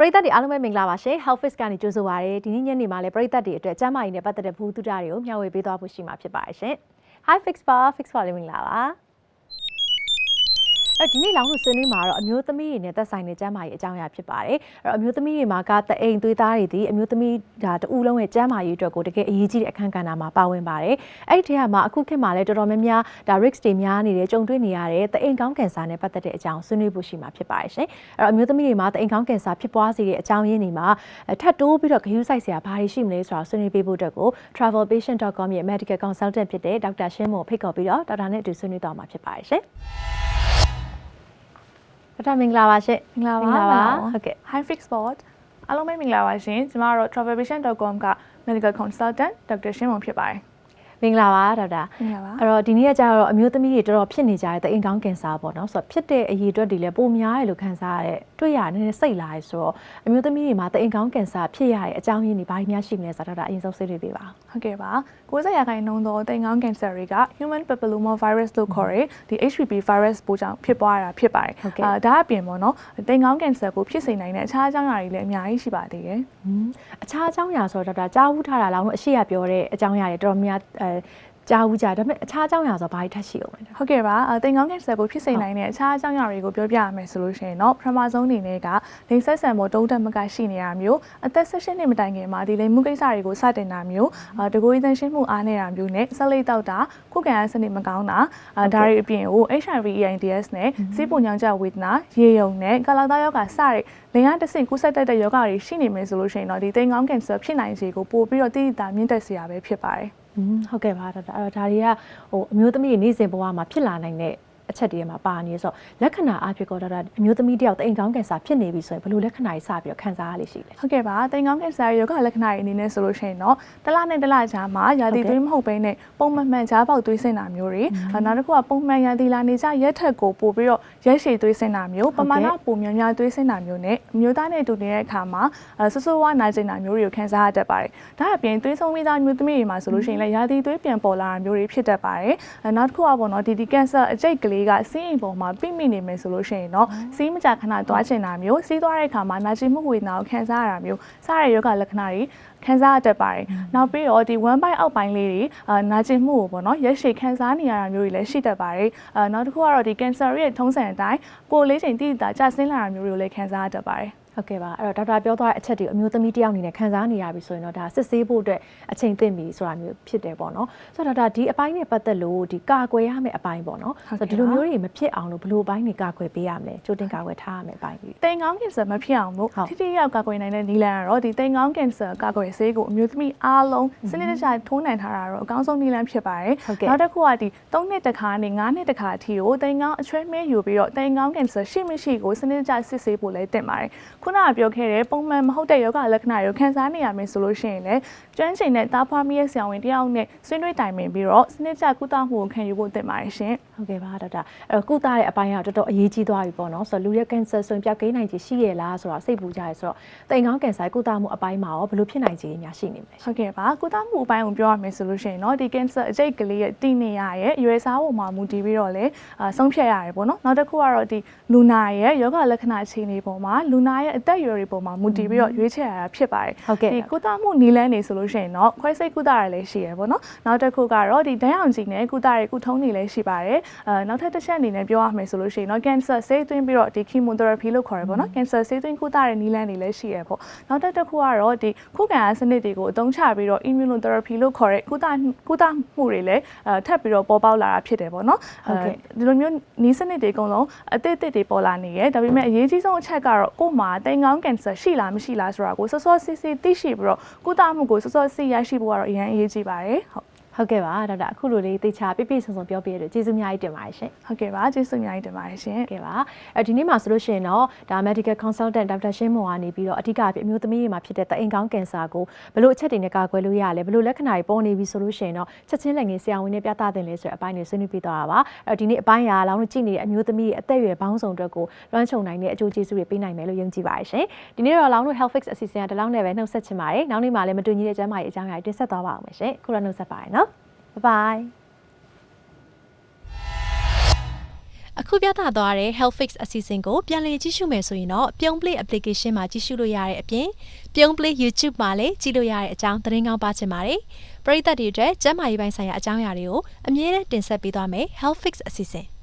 ပရိသတ်တွေအားလုံးပဲမင်္ဂလာပါရှင် Health Fix ကနေကြိုဆိုပါရစေဒီနေ့ညနေမှာလည်းပရိသတ်တွေအတွက်ကျန်းမာရေးနဲ့ပတ်သက်တဲ့ဘူးတုဒတွေကိုမျှဝေပေးသွားဖို့ရှိမှာဖြစ်ပါတယ်ရှင် Hi Fix ပါ Fix ပါလေးမင်္ဂလာပါ အဲ့ဒီနေ့လောင်းလို့ဆွေးနွေးမှာတော့အမျိုးသမီးတွေနဲ့သက်ဆိုင်တဲ့ကျန်းမာရေးအကြောင်းအရာဖြစ်ပါတယ်အဲ့တော့အမျိုးသမီးတွေမှာကတအိမ်သွေးသားတွေဒီအမျိုးသမီးဒါတူဦးလုံးရဲ့ကျန်းမာရေးအတွက်ကိုတကယ်အရေးကြီးတဲ့အခန်းကဏ္ဍမှာပါဝင်ပါတယ်အဲ့ဒီထဲမှာအခုခေတ်မှာလည်းတော်တော်များများဒါ risk တွေများနေတယ်ကြုံတွေ့နေရတဲ့တအိမ်ကောင်းကင်ဆာနဲ့ပတ်သက်တဲ့အကြောင်းဆွေးနွေးဖို့ရှိမှာဖြစ်ပါတယ်ရှင်အဲ့တော့အမျိုးသမီးတွေမှာတအိမ်ကောင်းကင်ဆာဖြစ်ပွားစေတဲ့အကြောင်းရင်းတွေမှာထပ်တိုးပြီးတော့ဂရုစိုက်စရာဘာတွေရှိမလဲဆိုတာဆွေးနွေးပေးဖို့အတွက်ကို travelpatient.com ရဲ့ medical consultant ဖြစ်တဲ့ဒေါက်တာရှင်းမို့ဖိတ်ခေါ်ပြီးတော့ဒေါက်တာနဲ့အတူဆွေးနွေးသွားမှာဖြစ်ပါတယ်ရှင် ဒေါက်တာမင်္ဂလာပါရှင်မင်္ဂလာပါဟုတ်ကဲ့ Hi Fix Sport အားလုံးပဲမင်္ဂလာပါရှင်ကျမတို့ travelvision.com က medical consultant ဒေါက်တာရှင်းမုံဖြစ်ပါတယ် မင်္ဂလာပါဒေါက်တာမင်္ဂလာပါအဲ့တော့ဒီနေ့ကကျတော့အမျိုးသမီးတွေတော်တော်ဖြစ်နေကြတဲ့တအိမ်ကောင်းကင်ဆာပေါ့နော်ဆိုတော့ဖြစ်တဲ့အရေးအတွက်တွေလည်းပိုများတယ်လို့ခံစားရတဲ့တွေ့ရနည်းနည်းစိတ်လာရဲဆိုတော့အမျိုးသမီးတွေမှာတအိမ်ကောင်းကင်ဆာဖြစ်ရတဲ့အကြောင်းရင်းတွေဘာတွေများရှိမလဲဆိုတော့ဒေါက်တာအရင်ဆုံးဆွေးနွေးပေးပါဦးဟုတ်ကဲ့ပါ90ရာခိုင်နှုန်းသောတိမ်ကောင်းကင်ဆာတွေက human papilloma virus လို့ခေါ်တဲ့ဒီ HPV virus ပိုးကြောင့်ဖြစ်ပွားတာဖြစ်ပါတယ်ဟုတ်ကဲ့အာဒါအပြင်ပေါ့နော်တိမ်ကောင်းကင်ဆာကိုဖြစ်စေနိုင်တဲ့အခြားအကြောင်းအရာတွေလည်းအများကြီးရှိပါသေးတယ်ဟွန်းအခြားအကြောင်းအရာဆိုတော့ဒေါက်တာကြားဝူးထားတာလောင်းလို့အရှိရပြောတဲ့အကြောင်းအရာတွေတော်တော်များအဲကြားဝူးကြဒါပေမဲ့အခြားအကြောင်းအရာဆိုဘာတွေထပ်ရှိအောင်လဲဒေါက်တာဟုတ်ကဲ့ပါအာတိမ်ကောင်းကင်ဆာကိုဖြစ်စေနိုင်တဲ့အခြားအကြောင်းအရာတွေကိုပြောပြရမယ်ဆိုလို့ရှိရင်တော့ပထမဆုံးအနေနဲ့ကလိင်ဆက်ဆံမှုတုံးတက်မကရှိနေတာမျိုးအသက်16နှစ်မတိုင်ခင်မှာဒီလိင်မှုကိစ္စတွေကိုစတင်တာမျိုးအာတကိုယ်ရည်သန့်ရှင်းမှုအားနေတာမျိုးနဲ့ဆက်လက်တောက်တာခုခံအားစနစ်မကောင်းတာအာဒါတွေအပြင်ကို HIV AIDS နဲ့စီးပုံညောင်ကျဝေဒနာရေယုံနဲ့ကာလာသားယောဂါစတဲ့လိင်အားတစ်ဆင့်ကူးစက်တတ်တဲ့ယောဂါတွေရှိနေမယ်ဆိုလို့ရှိရင်တော့ဒီတိမ်ကောင်းကင်ဆာဖြစ်နိုင်ခြေကိုပို့ပြီးတော့တိတိကျမြင့်တက်စေရပဲဖြစ်ပါတယ်อืม ဟုတ်ကဲ့ပါဒေါက်တာအဲ့တော့ဒါတွေကဟိုအမျိုးသမီးတွေနေ့စဉ်ဘဝမှာဖြစ်လာနိုင်တဲ့အ ချက်တွေမှာပါနေဆိုတော့လက္ခဏာအဖြစ်ကောဒေါက်တာအမျိုးသမီးတယောက်တအိမ်ကောင်းကင်ဆာဖြစ်နေပြီဆိုရင်ဘယ်လိုလက္ခဏာတွေစပြီးတော့ခံစားရလိမ့်ရှိလဲဟုတ်ကဲ့ပါတိမ်ကောင်းကင်ဆာရဲ့ယောဂလက္ခဏာတွေအနေနဲ့ဆိုလို့ရှိရင်တော့တစ်လနဲ့တစ်လကြားမှာရာသီသွေးမဟုတ်ဘဲနဲ့ပုံမှန်မှန်ကြားပေါက်သွေးဆင်းတာမျိုးတွေအဲနောက်တစ်ခုကပုံမှန်ရာသီလာနေကြရက်ထက်ကိုပို့ပြီးတော့ရက်ရှည်သွေးဆင်းတာမျိုးပမာဏပုံများများသွေးဆင်းတာမျိုးနဲ့အမျိုးသားနဲ့တူနေတဲ့အခါမှာအဲဆဆဝါနာကျင်တာမျိုးတွေကိုခံစားရတတ်ပါတယ်ဒါအပြင်သွေးဆုံးမိသားမျိုးသမီးတွေမှာဆိုလို့ရှိရင်လည်းရာသီသွေးပြန်ပေါ်လာတာမျိုးတွေဖြစ်တတ်ပါတယ်အဲနောက်တစ်ခုကပေါ့နော်ဒီဒီကင်ဆာအကျိတ်ကလေးကစီးအိမ်ပေါ်မှာပြိမိနေမယ်ဆိုလို့ရှိရင်တော့စီးမကြခဏသွားချင်တာမျိုးစီးသွားတဲ့အခါမှာနာကျင်မှုဝေဒနာကိုခံစားရတာမျိုးစတဲ့ယောဂလက္ခဏာတွေခံစားရတတ်ပါတယ်။နောက်ပြီးတော့ဒီ one by အောက်ပိုင်းလေးတွေအာနာကျင်မှုကိုပေါ့နော်ရက်ရှည်ခံစားနေရတာမျိုးတွေလည်းရှိတတ်ပါတယ်။အာနောက်တစ်ခုကတော့ဒီ cancer ရဲ့ထုံးစံအတိုင်းကိုယ်လေးချိန်တိတိကျကျဆင်းလာတာမျိုးတွေကိုလည်းခံစားရတတ်ပါတယ်။ ဟုတ်ကဲ့ပါအဲ့တော့ဒေါက်တာပြောသွားတဲ့အချက်တွေအမျိုးသမီးတယောက်အနေနဲ့ခံစားနေရပြီဆိုရင်တော့ဒါစစ်ဆေးဖို့အတွက်အချိန်သင့်ပြီဆိုတာမျိုးဖြစ်တယ်ပေါ့နော်ဆိုတော့ဒေါက်တာဒီအပိုင်းနဲ့ပတ်သက်လို့ဒီကာကွယ်ရမယ့်အပိုင်းပေါ့နော်ဟုတ်ဆိုကဲ့တော့ဒီလိုပါမျိုးတွေမဖြစ်အောင်လို့ဘယ်လိုအပိုင်းတွေကာကွယ်ပေးရမလဲကြိုတင်ကာကွယ်ထားရမယ့်အပိုင်းတွေတိမ်ကောင်းကင်ဆာမဖြစ်အောင်လို့ဟုတ်ထိထိရောက်ကာကွယ်နိုင်တဲ့နည်းလမ်းကတော့ဒီတိမ်ကောင်းကင်ဆာကာကွယ်ဆေးကိုအမျိုးသမီးအားလုံးစနစ်တကျထိုးနှံထားတာတော့အကောင်းဆုံးနည်းလမ်းဖြစ်ပါတယ်ဟုတ်ကဲ့နောက်တစ်ခုကဒီ3နှစ်တစ်ခါနဲ့9နှစ်တစ်ခါအထိကိုတိမ်ကောင်းအချွဲမဲယူပြီးတော့တိမ်ကောင်းကင်ဆာရှိမရှိကိုစနစ်တကျစစ်ဆေးဖို့လည်းတင်ပါတယ်ခုနကပြောခဲ့တဲ့ပုံမှန်မဟုတ်တဲ့ယောဂလက္ခဏာတွေကိုခံစားနေရမယ်ဆိုလို့ရှိရင်လည်းကျွမ်းကျင်တဲ့သားဖွားမိရဲ့ဆရာဝန်တယောက်နဲ့ဆွေးနွေးတိုင်ပင်ပြီးတော့စနစ်ကျကုသမှုကိုခံယူဖို့တင်ပါတယ်ရှင်။ဟုတ်ကဲ့ပါဒေါက်တာ။အဲ့ကုသတဲ့အပိုင်းကတော်တော်အရေးကြီးသွားပြီပေါ့နော်။ဆိုတော့လူရဲ့ကင်ဆာဆိုရင်ပျောက်ကင်းနိုင်ခြေရှိရလားဆိုတော့စိတ်ပူကြရဆိုတော့တိမ်ကောင်းကင်ဆာကုသမှုအပိုင်းမှာရောဘယ်လိုဖြစ်နိုင်ခြေများရှိနေမလဲ။ဟုတ်ကဲ့ပါ။ကုသမှုအပိုင်းကိုပြောရမယ်ဆိုလို့ရှိရင်တော့ဒီကင်ဆာအကျိတ်ကလေးရဲ့တည်နေရရဲ့ရွယ်စားပုံမှာမူတည်ပြီးတော့လေဆုံးဖြတ်ရတယ်ပေါ့နော်။နောက်တစ်ခုကတော့ဒီလူနာရဲ့ယောဂလက္ခဏာအခြေအနေပေါ်မှာလူနာရဲ့ရဲ့အသက်အရွယ်တွေပေါ်မှာမူတည်ပြီးတော့ရွေးချယ်ရတာဖြစ်ပါတယ်။ဟုတ်ကဲ့။ကုသမှုနီလန်းနေဆိုလို့ရှိရင်တော့ခွဲစိတ်ကုသရလည်းရှိရယ်ပေါ့နော်။နောက်တစ်ခုကတော့ဒီဒိုင်အောင်ကြီးနဲ့ကုသရကုထုံးနေလည်းရှိပါတယ်။အဲနောက်ထပ်တစ်ချက်အနေနဲ့ပြောရမယ်ဆိုလို့ရှိရင်တော့ cancer ဆေးသွင်းပြီးတော့ဒီ chemotherapy လို့ခေါ်ရယ်ပေါ့နော်။ cancer ဆေးသွင်းကုသရနီလန်းနေလည်းရှိရယ်ပေါ့။နောက်ထပ်တစ်ခုကတော့ဒီခုခံအားစနစ်တွေကိုအသုံးချပြီးတော့ immunotherapy လို့ခေါ်တဲ့ကုသကုသမှုတွေလည်းအဲထပ်ပြီးတော့ပေါ်ပေါက်လာတာဖြစ်တယ်ပေါ့နော်။အဲဒီလိုမျိုးနီးစနစ်တွေအကုန်လုံးအသစ်အသစ်တွေပေါ်လာနေရယ်။ဒါပေမဲ့အရေးကြီးဆုံးအချက်ကတော့ကို့မှာတိမ်ကောင်းကင်ဆာရှိလားမရှိလားဆိုတာကိုစောစောစစ်စစ်သိရှိပြီးတော့ကုသမှုကိုစောစောစစ်ရရှိဖို့ကတော့အရင်အရေးကြီးပါတယ်ဟုတ် ဟုတ်ကဲ့ပါဒေါက်တာအခုလိုလေးသိချာပြည့်ပြည့်စုံစုံပြောပြရတဲ့ကျေးဇူးအများကြီးတင်ပါတယ်ရှင်ဟုတ်ကဲ့ပါကျေးဇူးအများကြီးတင်ပါတယ်ရှင်ကဲပါအဲဒီနေ့မှာဆိုလို့ရှိရင်တော့ဒါ medical consultant ဒေါက်တာရှင်းမော်ကနေပြီးတော့အဓိကအဖြစ်အမျိုးသမီးတွေမှာဖြစ်တဲ့တအိမ်ကောင်းကင်ဆာကိုဘယ်လိုအချက်တွေနဲ့ကာကွယ်လို့ရလဲဘယ်လိုလက္ခဏာတွေပေါ်နေပြီဆိုလို့ရှိရင်တော့ချက်ချင်းလက်ငယ်ဆရာဝန်နဲ့ပြသတင်လဲဆိုတဲ့အပိုင်းတွေဆွေးနွေးပြသွားတာပါအဲဒီနေ့အပိုင်းရာလောင်းလို့ကြည့်နေတဲ့အမျိုးသမီးရဲ့အသက်အရွယ်ပေါင်းစုံအတွက်ကိုလွှမ်းခြုံနိုင်တဲ့အကျိုးကျေးဇူးတွေပေးနိုင်မယ်လို့ယုံကြည်ပါတယ်ရှင်ဒီနေ့တော့လောင်းလို့ health fix အစီအစဉ်ကဒီလောက်နဲ့ပဲနှုတ်ဆက်ချင်ပါတယ်နောက်နေ့မှာလည်းမတူညီတဲ့ကျန်းမာရေးအကြောင်းအရာတွေတင်ဆက်သွားပါအောင်မယ်ရှင်ခုလည်းနှုတ်ဆက်ပါတယ်နော် bye bye အခုပြသသွားတဲ့ Health Fix အစီအစဉ်ကိုပြန်လည်ကြည့်ရှုမယ်ဆိုရင်တော့ပြုံး play application မှာကြည့်ရှုလို့ရတဲ့အပြင်ပြုံး play YouTube မှာလည်းကြည့်လို့ရတဲ့အကြောင်းသတင်းကောင်းပါချင်ပါတယ်ပရိသတ်တွေအတွက်ကျန်းမာရေးပိုင်းဆိုင်ရာအကြောင်းအရာတွေကိုအမြဲတမ်းတင်ဆက်ပေးသွားမယ် Health Fix အစီအစဉ်